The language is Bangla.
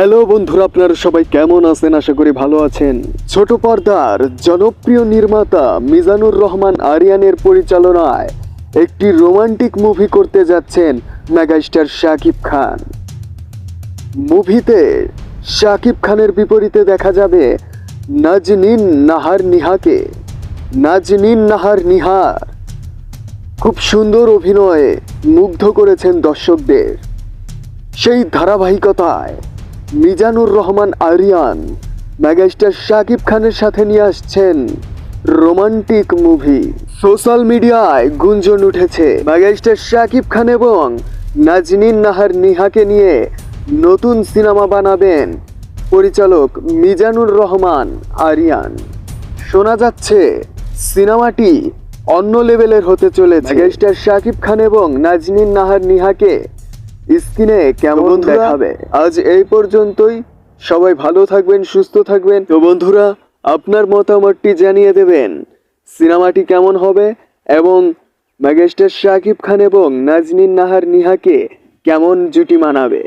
হ্যালো বন্ধুরা, আপনারা সবাই কেমন আছেন? আশা করি ভালো আছেন। ছোট পর্দার জনপ্রিয় নির্মাতা মিজানুর রহমান আরিয়ানের পরিচালনায় একটি রোমান্টিক মুভি করতে যাচ্ছেন মেগাস্টার শাকিব খান। মুভিতে শাকিব খানের বিপরীতে দেখা যাবে নাজনীন নাহার নিহাকে। নাজনীন নাহার নিহার খুব সুন্দর অভিনয়ে মুগ্ধ করেছেন দর্শকদের। সেই ধারাবাহিকতায় মিজানুর রহমান আরিয়ান, মেগাস্টার শাকিব খানের সাথে নিয়ে আসছেন রোমান্টিক মুভি। সোশ্যাল মিডিয়ায় গুঞ্জন উঠেছে মেগাস্টার শাকিব খান এবং নাজনীন নাহার নিহাকে নিয়ে নতুন সিনেমা বানাবেন পরিচালক মিজানুর রহমান আরিয়ান। শোনা যাচ্ছে, সিনেমাটি অন্য লেভেলের হতে চলেছে। মেগাস্টার শাকিব খান এবং নাজনীন নাহার নিহাকে স্ক্রিনে কেমন দেখাবে? আজ এই পর্যন্তই। সবাই ভালো থাকবেন সুস্থ থাকবেন। তো বন্ধুরা আপনার মতামতটি জানিয়ে দেবেন। সিনেমাটি কেমন হবে এবং মেগাস্টার শাকিব খান এবং নাজনীন নাহার নিহাকে কেমন জুটি মানাবে?